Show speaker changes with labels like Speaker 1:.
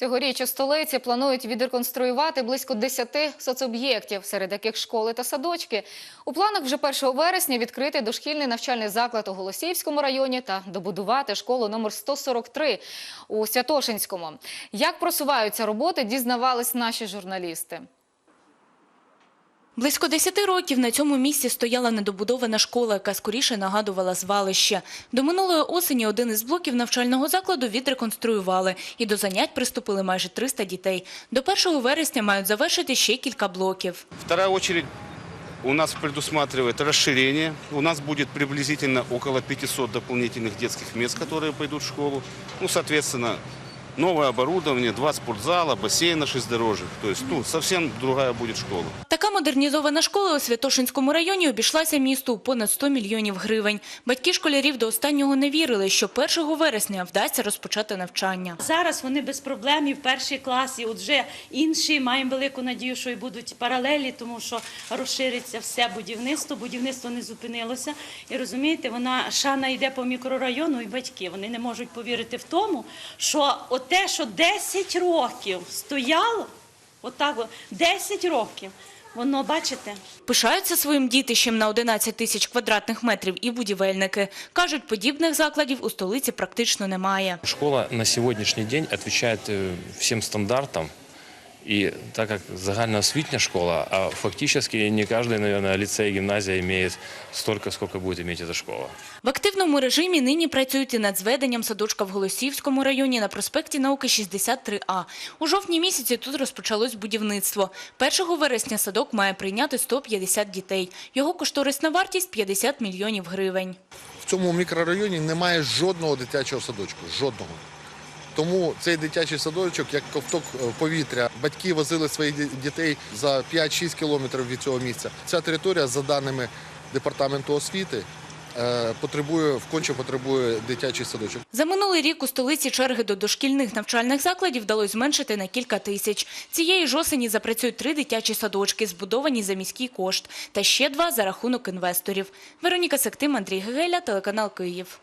Speaker 1: Цьогоріч у столиці планують відреконструювати близько 10 соцоб'єктів, серед яких школи та садочки. У планах вже 1 вересня відкрити дошкільний навчальний заклад у Голосіївському районі та добудувати школу номер 143 у Святошинському. Як просуваються роботи, дізнавались наші журналісти.
Speaker 2: Близько 10 років на цьому місці стояла недобудована школа, яка скоріше нагадувала звалище. До минулої осені один із блоків навчального закладу відреконструювали, і до занять приступили майже 300 дітей. До 1 вересня мають завершити ще кілька блоків.
Speaker 3: Вторая очередь у нас предусматривает расширение. У нас будет приблизительно около 500 дополнительных детских мест, которые пойдут в школу. Ну, соответственно, новое оборудование, два спортзала, бассейн на шестидорожек. То есть, ну, совсем другая будет школа.
Speaker 2: Така модернізована школа у Святошинському районі обійшлася місту у понад 100 мільйонів гривень. Батьки школярів до останнього не вірили, що 1 вересня вдасться розпочати навчання.
Speaker 4: Зараз вони без проблем і в першій класі. От вже інші маємо велику надію, що і будуть паралелі, тому що розшириться все будівництво. Будівництво не зупинилося. І розумієте, вона шана йде по мікрорайону, і батьки вони не можуть повірити в тому, що оте, що 10 років стояло, отак, от, 10 років. Воно, бачите,
Speaker 2: Пишаються своїм дітищем на 11 тисяч квадратних метрів і будівельники. Кажуть, подібних закладів у столиці практично немає.
Speaker 5: Школа на сьогоднішній день відповідає всім стандартам. И так как загальноосвітня школа, а фактически не каждый, наверное, лицей и гимназия имеет столько, сколько будет иметь эта школа.
Speaker 2: В активному режимі нині працюють і над зведенням садочка в Голосіївському районі на проспекті Науки 63А. У жовтні місяці тут розпочалось будівництво. 1 вересня садок має прийняти 150 дітей. Його кошторисна вартість – 50 мільйонів гривень.
Speaker 6: В цьому мікрорайоні немає жодного дитячого садочку. Жодного. Тому цей дитячий садочок, як ковток е, повітря, батьки возили своїх дітей за 5-6 кілометрів від цього місця. Ця територія, за даними департаменту освіти, е, потребує вконче потребує дитячий садочок.
Speaker 2: За минулий рік у столиці черги до дошкільних навчальних закладів вдалося зменшити на кілька тисяч. Цієї ж осені запрацюють три дитячі садочки, збудовані за міський кошт, та ще два за рахунок інвесторів. Вероніка Сектим, Андрій Гегеля, телеканал Київ.